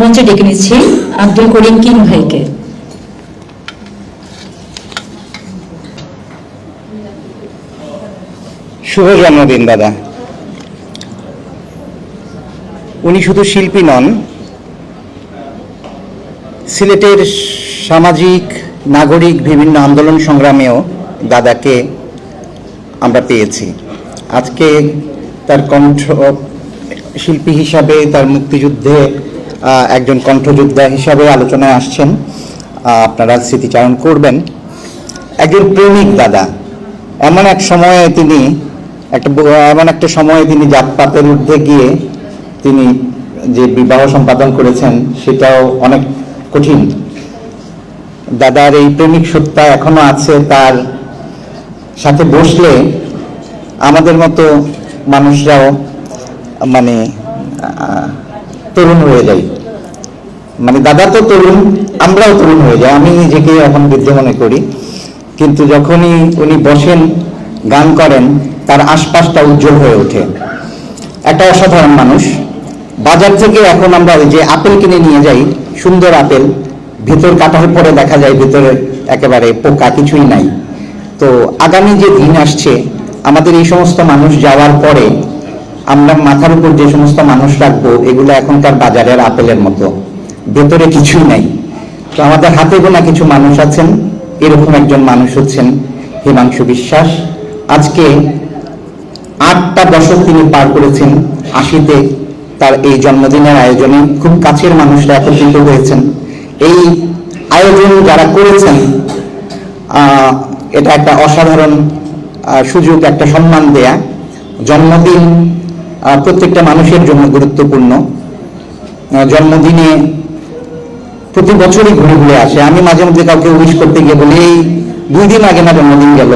মঞ্চে ডেকে নিচ্ছি আব্দুল করিম কিং ভাইকে। শুভ জন্মদিন, দাদা। উনি শুধু শিল্পী নন, সিলেটের সামাজিক, নাগরিক, বিভিন্ন আন্দোলন সংগ্রামেও দাদাকে আমরা পেয়েছি। আজকে তার কণ্ঠ শিল্পী হিসাবে তার মুক্তিযুদ্ধে একজন কণ্ঠযোদ্ধা হিসাবে আলোচনায় আসছেন। আপনারা স্মৃতিচারণ করবেন। একজন প্রেমিক দাদা। এমন এক সময়ে তিনি একটা এমন একটা সময়ে তিনি জাতপাতের ঊর্ধ্বে গিয়ে তিনি যে বিবাহ সম্পাদন করেছেন, সেটাও অনেক কঠিন। দাদার এই প্রেমিক সত্তা এখনও আছে, তার সাথে বসলে আমাদের মতো মানুষরাও মানে তরুণ হয়ে যাই মানে দাদা তো তরুণ, আমরাও তরুণ হয়ে যাই, আমি নিজেকে এখন বৃদ্ধ মনে করি। কিন্তু যখনই উনি বসেন, গান করেন, তার আশপাশটা উজ্জ্বল হয়ে ওঠে। একটা অসাধারণ মানুষ। বাজার থেকে এখন আমরা যে আপেল কিনে নিয়ে যাই, সুন্দর আপেল, ভেতর কাটার পরে দেখা যায়, ভেতরে একেবারে পোকা কিছুই নাই। তো আগামী যে দিন আসছে, আমাদের এই সমস্ত মানুষ যাওয়ার পরে আমরা মাথার উপর যে সমস্ত মানুষ রাখব, এগুলো এখনকার বাজারের আপেলের মতো। ভেতরে কিছুই নাই। তো আমাদের হাতে গোনা কিছু মানুষ আছেন, এরকম একজন মানুষ হচ্ছেন হিমাংশু বিশ্বাস। আজকে আটটা বছর তিনি পার করেছেন, আশিতে তার এই জন্মদিনের আয়োজনে। খুব কাছের মানুষরা একত্রিত হয়েছেন। এই আয়োজন যারা করেছেন এটা একটা অসাধারণ সুযোগ, একটা সম্মান দেয়া। জন্মদিন প্রত্যেকটা মানুষের জন্য গুরুত্বপূর্ণ। জন্মদিনে প্রতি বছরই ঘুরে ঘুরে আসে। আমি মাঝে মধ্যে কাউকে উইশ করতে গিয়ে বলি, এই দুই দিন আগে না জন্মদিন গেল?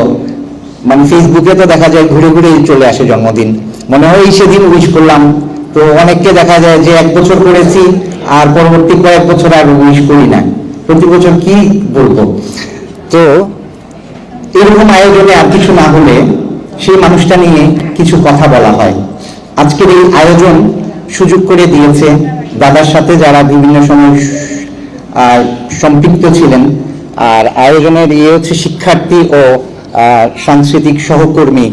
মানে ফেসবুকে তো দেখা যায় ঘুরে ঘুরে চলে আসে জন্মদিন। মনে হয় সেদিন উইশ করলাম। তো অনেককে দেখা যায় যে এক বছর করেছি, আর পরবর্তী কয়েক বছর আর উইশ করি না। প্রতি বছর কি বলব? তো এরকম আয়োজনে আর কিছু না হলে সেই মানুষটা নিয়ে কিছু কথা বলা হয়। আজকের এই আয়োজন সুযোগ করে দিয়েছে। দাদার সাথে যারা বিভিন্ন সময় সম্পৃক্ত ছিলেন। আর আয়োজনের ইয়ে হচ্ছে শিক্ষার্থী ও সাংস্কৃতিক সহকর্মী,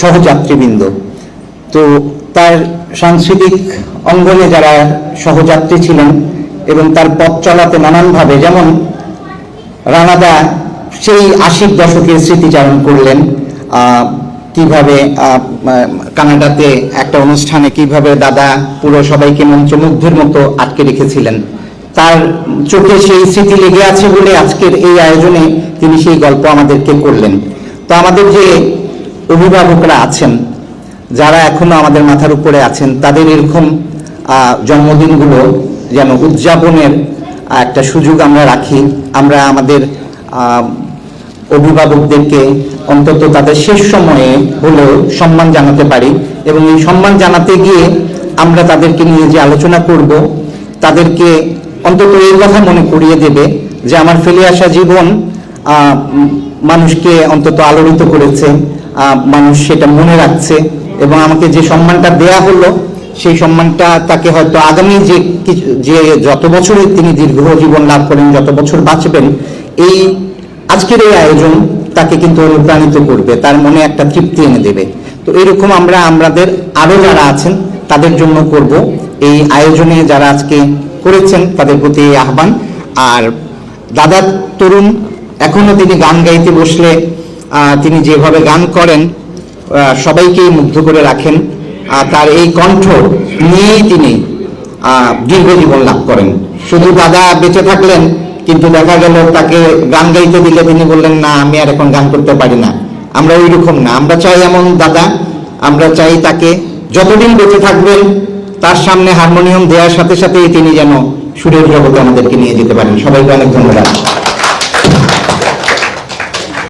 সহযাত্রীবৃন্দ। তো তার সাংস্কৃতিক অঙ্গনে যারা সহযাত্রী ছিলেন এবং তার পথ চলাতে নানানভাবে, যেমন রানাদা সেই আশির দশকের স্মৃতিচারণ করলেন কীভাবে কানাডাতে একটা অনুষ্ঠানে কীভাবে দাদা পুরো সবাইকে মন্ত্রমুগ্ধের মতো আটকে রেখেছিলেন। তার চোখে সেই স্মৃতি লেগে আছে বলে আজকের এই আয়োজনে তিনি সেই গল্প আমাদেরকে করলেন। তো আমাদের যে অভিভাবকরা আছেন, যারা এখনও আমাদের মাথার উপরে আছেন, তাদের এরকম জন্মদিনগুলো যেন উদযাপনের একটা সুযোগ আমরা রাখি। আমরা আমাদের অভিভাবকদেরকে অন্তত তাদের শেষ সময়ে হলেও সম্মান জানাতে পারি এবং এই সম্মান জানাতে গিয়ে আমরা তাদেরকে নিয়ে যে আলোচনা করব, তাদেরকে অন্তত এই কথা মনে করিয়ে দেবে যে আমার ফেলে আসা জীবন মানুষকে অন্তত আলোড়িত করেছে মানুষ সেটা মনে রাখছে এবং আমাকে যে সম্মানটা দেয়া হলো, সেই সম্মানটা তাকে হয়তো আগামী যে যে যত বছরই তিনি দীর্ঘ জীবন লাভ করেন, যত বছর বাঁচবেন, এই আজকের এই আয়োজন তাকে কিন্তু অনুপ্রাণিত করবে, তার মনে একটা তৃপ্তি এনে দেবে। তো এরকম আমরা, আমাদের আরও যারা আছেন, তাদের জন্য করব এই আয়োজনে যারা আজকে করেছেন তাদের প্রতি এই আহ্বান। আর দাদা তরুণ, এখনও তিনি গান গাইতে বসলে তিনি যেভাবে গান করেন সবাইকেই মুগ্ধ করে রাখেন। আর তার এই কণ্ঠ নিয়েই তিনি দীর্ঘ জীবন লাভ করেন। শুধু দাদা বেঁচে থাকলেন, কিন্তু দেখা গেল তাকে গান গাইতে দিলে তিনি বললেন, না, আমি আর এখন গান করতে পারি না। আমরা ওই রকম না। আমরা চাই এমন দাদা, আমরা চাই তাকে যতদিন বেঁচে থাকবেন তার সামনে হারমোনিয়াম দেওয়ার সাথে সাথে তিনি যেন সুরের জগতে আমাদেরকে নিয়ে যেতে পারেন। সবাইকে অনেক ধন্যবাদ।